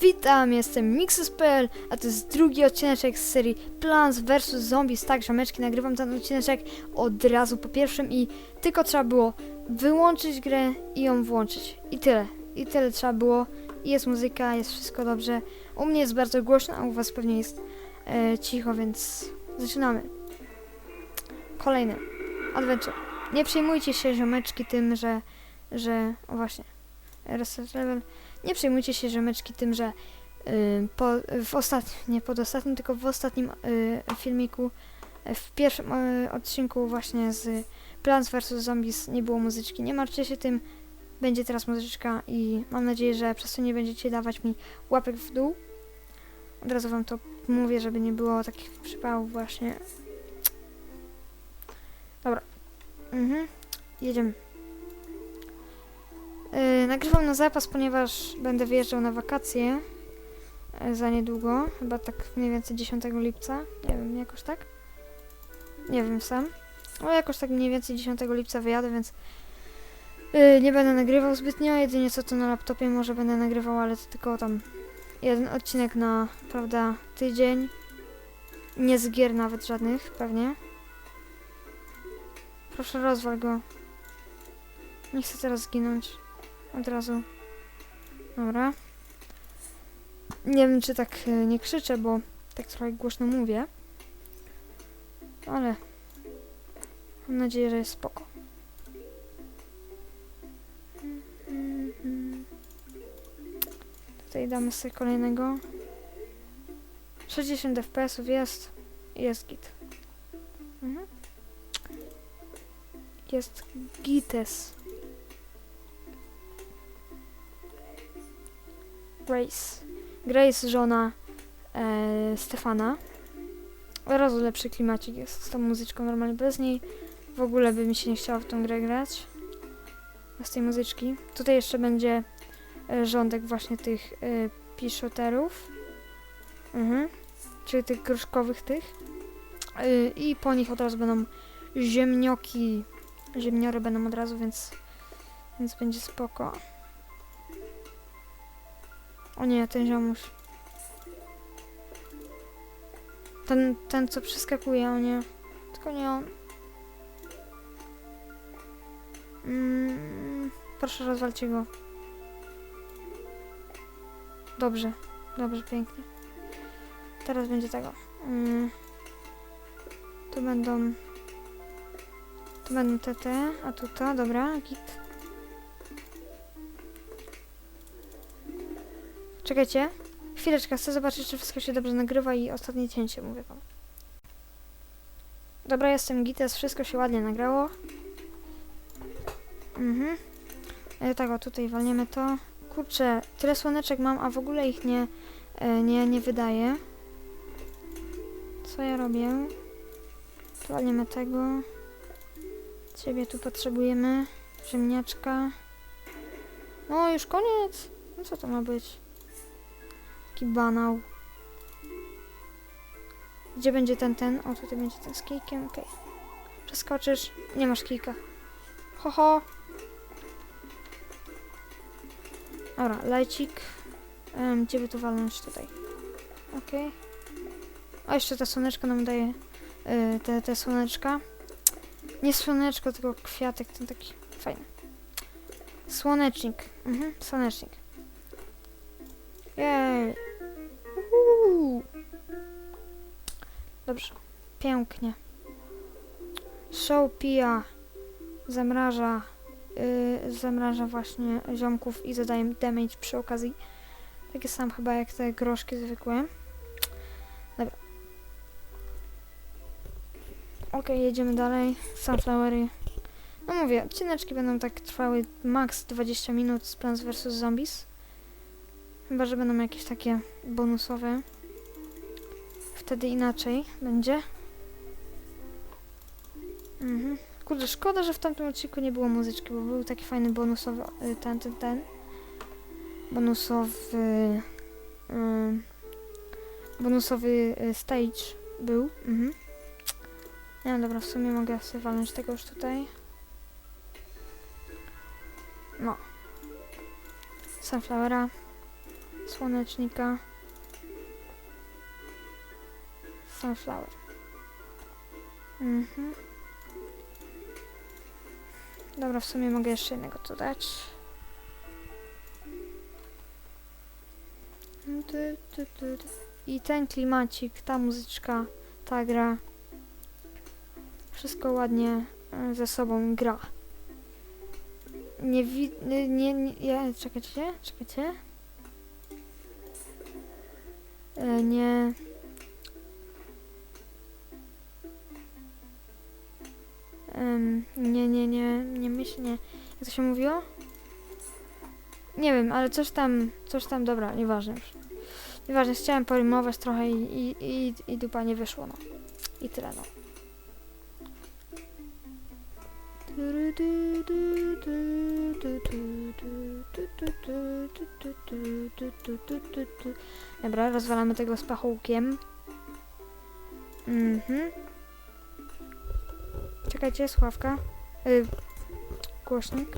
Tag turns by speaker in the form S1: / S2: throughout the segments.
S1: Witam, jestem Mixus.pl, a to jest drugi odcineczek z serii Plants vs Zombies. Tak, żameczki, nagrywam ten odcineczek od razu po pierwszym i tylko trzeba było wyłączyć grę i ją włączyć. I tyle. I tyle trzeba było. Jest muzyka, jest wszystko dobrze. U mnie jest bardzo głośno, a u was pewnie jest e, cicho, więc zaczynamy. Kolejny. Adventure. Nie przejmujcie się ziomeczki tym, że... że... O właśnie. Reset level. Nie przejmujcie się ziomeczki tym, że y, po, w ostatnim, nie pod ostatnim, tylko w ostatnim y, filmiku, y, w pierwszym y, odcinku właśnie z Plants vs Zombies nie było muzyczki. Nie martwcie się tym, będzie teraz muzyczka i mam nadzieję, że przez to nie będziecie dawać mi łapek w dół. Od razu wam to mówię, żeby nie było takich przypałów właśnie. Mhm. Jedziemy. Yy, nagrywam na zapas, ponieważ będę wyjeżdżał na wakacje yy, za niedługo, chyba tak mniej więcej 10 lipca, nie wiem, jakoś tak? Nie wiem sam. Ale jakoś tak mniej więcej 10 lipca wyjadę, więc yy, nie będę nagrywał zbytnio, jedynie co to na laptopie może będę nagrywał, ale to tylko tam jeden odcinek na, prawda, tydzień. Nie z gier nawet żadnych, pewnie. Proszę rozwal go. Nie chcę teraz zginąć. Od razu. Dobra. Nie wiem, czy tak e, nie krzyczę, bo tak trochę głośno mówię. Ale mam nadzieję, że jest spoko. Tutaj damy sobie kolejnego. 60 fps jest. Jest git. Jest gites. Grace. Grace, żona e, Stefana. Od razu lepszy klimacik jest z tą muzyczką, normalnie bez niej w ogóle by mi się nie chciało w tą grę grać. Bez tej muzyczki. Tutaj jeszcze będzie e, rządek właśnie tych e, piszoterów. Mhm. Czyli tych gruszkowych tych. E, I po nich od razu będą ziemnioki. Ziemniory będą od razu, więc, więc będzie spoko. O nie, ten ziomuś. Ten, ten co przeskakuje, o nie. Tylko nie on. Mm, proszę rozwalcie go. Dobrze, dobrze, pięknie. Teraz będzie tego. Mm, tu będą... Tu będą te, te, a tu to, dobra, git. Czekajcie. Chwileczkę, chcę zobaczyć, czy wszystko się dobrze nagrywa i ostatnie cięcie, mówię wam. Dobra, jestem gites, wszystko się ładnie nagrało. Mhm. E, tak, o, tutaj walniemy to. Kurczę, tyle słoneczek mam, a w ogóle ich nie, e, nie, nie wydaje. Co ja robię? Walniemy tego. Ciebie tu potrzebujemy. Ziemniaczka. No, już koniec. No co to ma być? Taki banał. Gdzie będzie ten, ten? O, tutaj będzie ten z kijkiem, okej. Przeskoczysz. Nie masz kijka. Ho, ho. Dobra, lajcik. Um, gdzie by tu walnąć tutaj? Okej. A jeszcze ta słoneczka nam daje y, te, te słoneczka. Nie słoneczko, tylko kwiatek, ten taki fajny. Słonecznik. Mhm, słonecznik. Jej. Uhu. Dobrze. Pięknie. Show pija. Zamraża. Yy, zamraża właśnie ziomków i zadaje damage przy okazji. Takie sam chyba jak te groszki zwykłe. Okej, jedziemy dalej. Sunflowery. No mówię, odcineczki będą tak trwały max 20 minut z Plants vs Zombies. Chyba, że będą jakieś takie bonusowe. Wtedy inaczej będzie. Mhm. Kurde, szkoda, że w tamtym odcinku nie było muzyczki, bo był taki fajny bonusowy y, ten, ten, ten. Bonusowy... y, bonusowy y, stage był. Mhm. Nie, dobra, w sumie mogę sobie walnąć tego już tutaj. No. Sunflowera. Słonecznika. Sunflower. Mhm. Dobra, w sumie mogę jeszcze jednego tu dać. Tu, tu, tu, tu. I ten klimacik, ta muzyczka, ta gra. Wszystko ładnie e, ze sobą gra. Nie wi... Nie, nie, nie ja, czekajcie, czekajcie. E, nie... Nie, nie, nie, nie myśl, nie. Jak to się mówiło? Nie wiem, ale coś tam, coś tam, dobra, nieważne już. Nieważne, chciałem porymować trochę i, i, i, i dupa nie wyszło, no. I tyle, no. Dobra, rozwalamy tego z pachołkiem. Mhm. Czekajcie, sławka. Y, głośnik.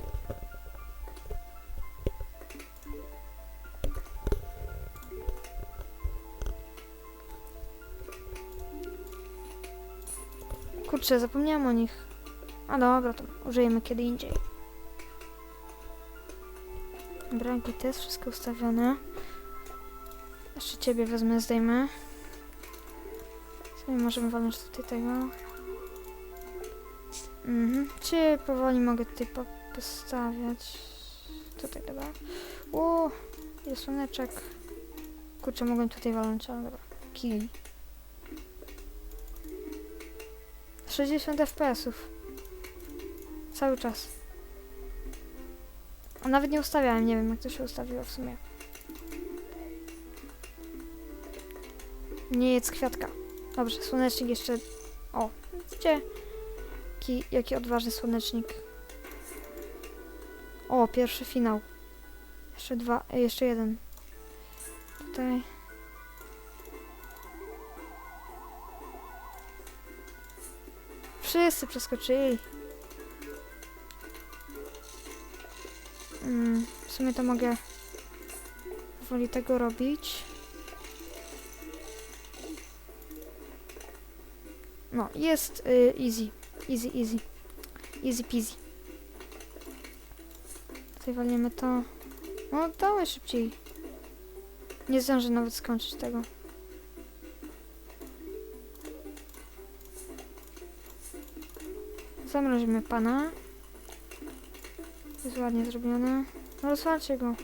S1: Kurczę, zapomniałam o nich. A dobra, to użyjemy kiedy indziej. Dobra, git jest wszystko ustawione. Jeszcze ciebie wezmę, zdejmę. Sobie możemy walnąć tutaj tego. Mhm. Czy powoli mogę tutaj po postawiać? Tutaj, dobra. O, jest słoneczek. Kurczę, mogłem tutaj walnąć, ale dobra. Kili. 60 FPS-ów. Cały czas. A nawet nie ustawiałem, nie wiem jak to się ustawiło w sumie. Nie jedz kwiatka. Dobrze, słonecznik jeszcze... O, widzicie? Jaki, jaki odważny słonecznik. O, pierwszy finał. Jeszcze dwa, e, jeszcze jeden. Tutaj. Wszyscy przeskoczyli. Mm, w sumie to mogę woli tego robić. No, jest y, easy. Easy, easy. Easy peasy. Tutaj walniemy to. No, dałeś szybciej. Nie zdążę nawet skończyć tego. Zamrozimy pana. Jest ładnie zrobione. No rozwalcie go.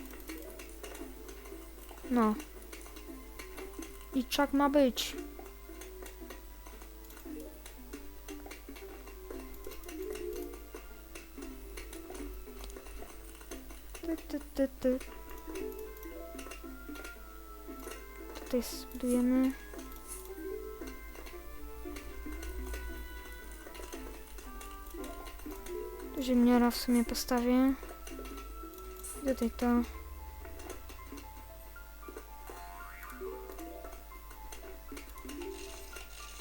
S1: No. I czak ma być. Ty, ty, ty, ty. Tutaj zbudujemy. Ziemniara w sumie postawię. Tutaj to.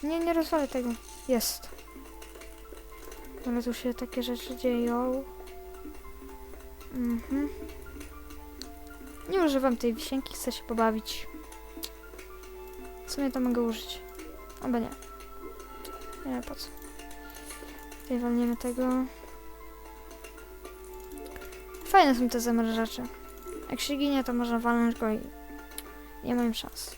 S1: Nie, nie rozwalę tego. Jest. Ale tu się takie rzeczy dzieją. Mhm. Nie używam tej wisienki, chcę się pobawić. W sumie to mogę użyć. Albo nie. Nie po co. Tutaj walniemy tego. Fajne są te zamrażacze. Jak się ginie, to można walnąć go i nie mam szans.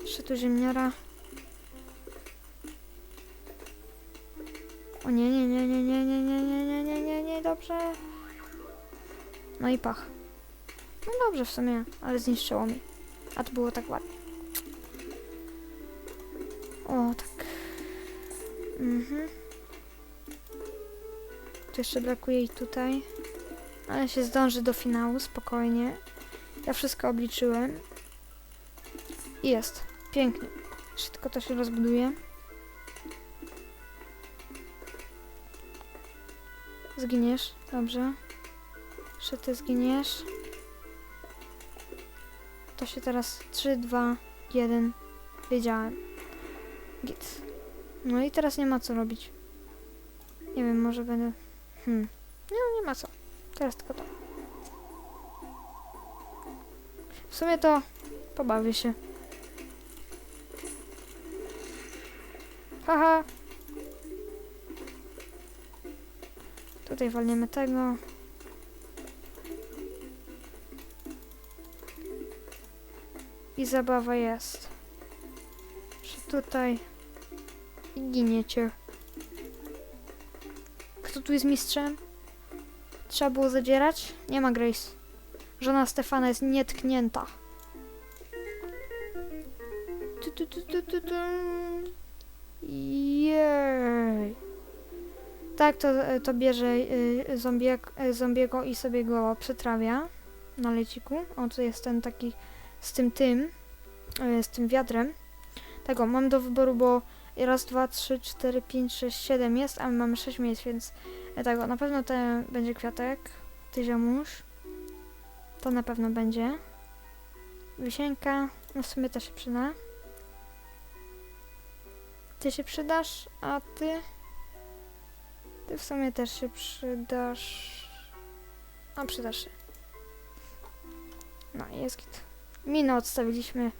S1: Jeszcze tu ziemniara. O nie, nie, nie, nie, nie, nie, nie, nie, nie, nie, nie, nie, dobrze. No i pach. No dobrze w sumie, ale zniszczyło mi. A to było tak ładnie. O, tak. Mhm. Jeszcze brakuje i tutaj. Ale się zdąży do finału, spokojnie. Ja wszystko obliczyłem. I jest. Pięknie. Tylko to się rozbuduje. Zginiesz. Dobrze. Jeszcze ty zginiesz. To się teraz 3, 2, 1. Wiedziałem. Git. No i teraz nie ma co robić. Nie wiem, może będę... Hmm. Nie, nie ma co. Teraz tylko to. W sumie to pobawię się. Haha. Tutaj walniemy tego. I zabawa jest. Że tutaj i giniecie. Tu jest mistrzem? Trzeba było zadzierać? Nie ma Grace. Żona Stefana jest nietknięta. Tu, tu, tu, tu, tu, tu. Jej. Tak, to, to bierze y, y, zombiego i sobie go przetrawia na leciku. O, tu jest ten taki z tym tym, y, z tym wiadrem. Tego, mam do wyboru, bo raz, dwa, trzy, cztery, pięć, sześć, siedem jest, a my mamy sześć miejsc, więc e, tego, na pewno ten będzie kwiatek, ty ziomuś. To na pewno będzie. Wisienka, no w sumie też się przyda. Ty się przydasz, a ty? Ty w sumie też się przydasz. A przydasz się. No jest git. Minę odstawiliśmy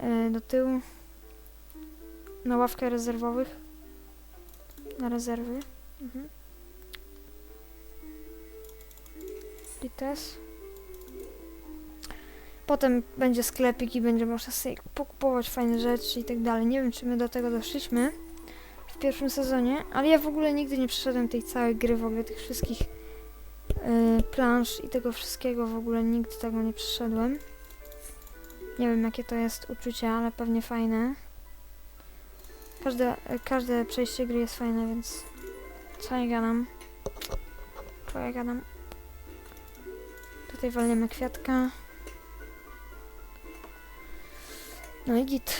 S1: e, do tyłu. Na ławkę rezerwowych. Na rezerwy. Mhm. Potem będzie sklepik i będzie można sobie pokupować fajne rzeczy i tak dalej. Nie wiem, czy my do tego doszliśmy w pierwszym sezonie, ale ja w ogóle nigdy nie przeszedłem tej całej gry, w ogóle tych wszystkich yy, plansz i tego wszystkiego, w ogóle nigdy tego nie przeszedłem. Nie wiem, jakie to jest uczucie, ale pewnie fajne. Każde, każde przejście gry jest fajne, więc co ja gadam? Co ja gadam? Tutaj walniemy kwiatka. No i git.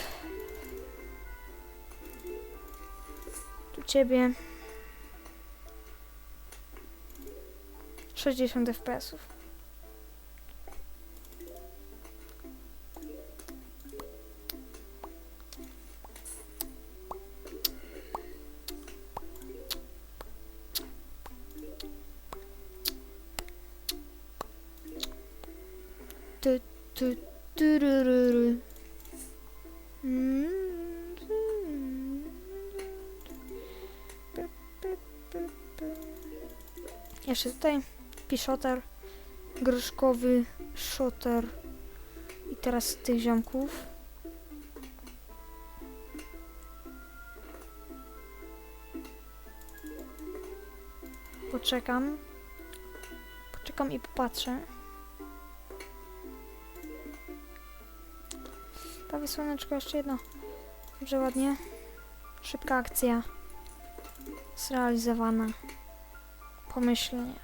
S1: Tu ciebie. 60 FPS-ów. Tu, tu, pu, pu, pu. Jeszcze tutaj piszoter gruszkowy, szoter i teraz tych ziomków. Poczekam. Poczekam i popatrzę. Prawie słoneczko, jeszcze jedno. Dobrze, ładnie. Szybka akcja. Zrealizowana. Pomyślnie.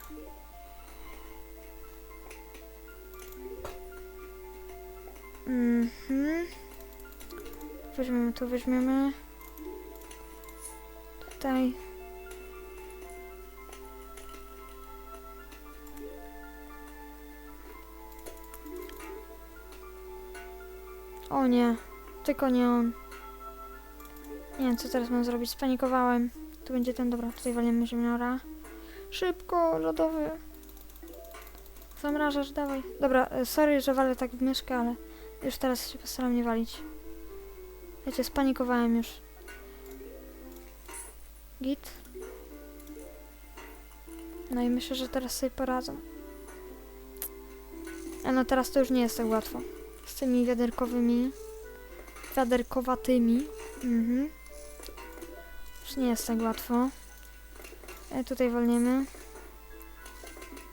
S1: Mhm. Weźmiemy tu, weźmiemy. Tutaj. Nie, tylko nie on. Nie wiem, co teraz mam zrobić. Spanikowałem. Tu będzie ten, dobra, tutaj walimy ziemniora. Szybko, lodowy. Zamrażasz, dawaj. Dobra, e, sorry, że walę tak w myszkę, ale już teraz się postaram nie walić. Wiecie, spanikowałem już. Git. No i myślę, że teraz sobie poradzą. A no teraz to już nie jest tak łatwo. Z tymi wiaderkowymi. Wiaderkowatymi. Mhm. Już nie jest tak łatwo. E, tutaj walniemy.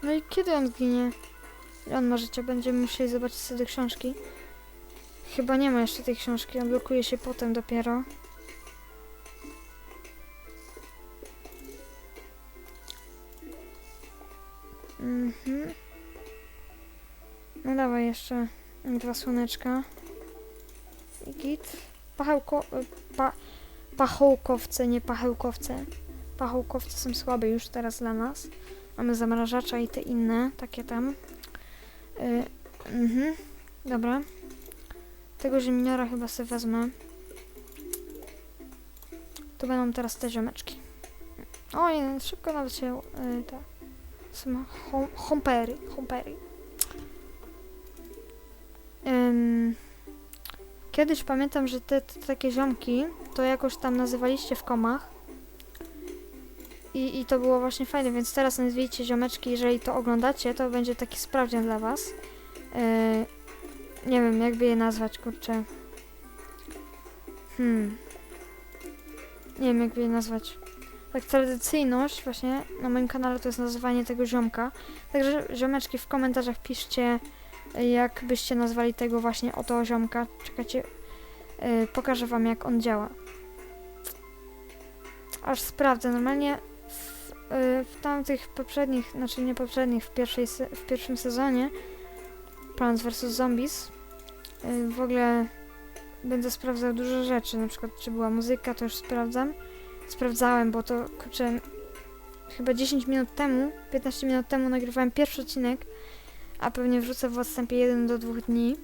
S1: No i kiedy on zginie? Ile on ma życia? Będziemy musieli zobaczyć sobie książki. Chyba nie ma jeszcze tej książki, odblokuje się potem dopiero. Mhm. No dawaj jeszcze dwa słoneczka. I git. Pachełko... y, Pa, pachołkowce, nie pachełkowce. Pachołkowce są słabe już teraz dla nas. Mamy zamrażacza i te inne, takie tam. Y, mhm. Dobra. Tego ziemniora chyba sobie wezmę. Tu będą teraz te ziomeczki. Oj, szybko nawet się y, te są hom, hompery, hompery. Ym, kiedyś pamiętam, że te, te takie ziomki to jakoś tam nazywaliście w komach. I, I to było właśnie fajne, więc teraz nazwijcie ziomeczki, jeżeli to oglądacie, to będzie taki sprawdzian dla was. Yy, nie wiem, jakby je nazwać, kurczę. Hmm. Nie wiem, jakby je nazwać. Tak, tradycyjność właśnie na moim kanale to jest nazywanie tego ziomka. Także ziomeczki w komentarzach piszcie, jak byście nazwali tego właśnie oto ziomka. Czekajcie, yy, pokażę wam jak on działa. Aż sprawdzę. Normalnie w, yy, w tamtych poprzednich, znaczy nie poprzednich, w, pierwszej, w pierwszym sezonie Plants vs Zombies yy, w ogóle będę sprawdzał dużo rzeczy, na przykład czy była muzyka, to już sprawdzam. Sprawdzałem, bo to kurczę, chyba 10 minut temu, 15 minut temu nagrywałem pierwszy odcinek, a pewnie wrzucę w odstępie 1 do 2 dni.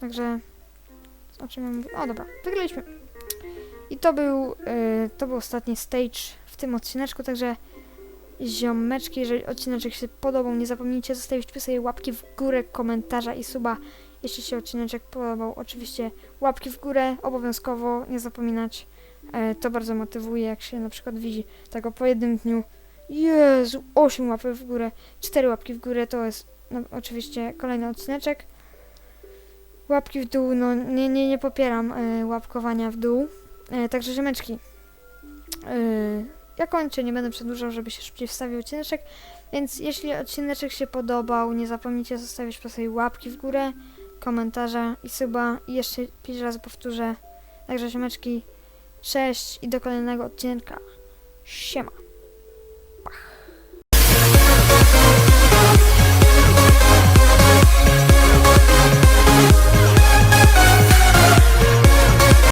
S1: Także o czym ja mówię? O dobra, wygraliśmy. I to był, y, to był ostatni stage w tym odcineczku, także ziomeczki, jeżeli odcineczek się podobał, nie zapomnijcie zostawić sobie łapki w górę, komentarza i suba, jeśli się odcineczek podobał. Oczywiście łapki w górę, obowiązkowo, nie zapominać. E, to bardzo motywuje, jak się na przykład widzi tego po jednym dniu. Jezu, 8 łapek w górę, 4 łapki w górę, to jest no, oczywiście kolejny odcineczek. Łapki w dół, no nie, nie, nie popieram e, łapkowania w dół. E, także ziemeczki. E, ja kończę, nie będę przedłużał, żeby się szybciej wstawił odcineczek. Więc jeśli odcineczek się podobał, nie zapomnijcie zostawić po sobie łapki w górę, komentarza i suba. I jeszcze 5 razy powtórzę. Także ziomeczki, cześć i do kolejnego odcinka. Siema.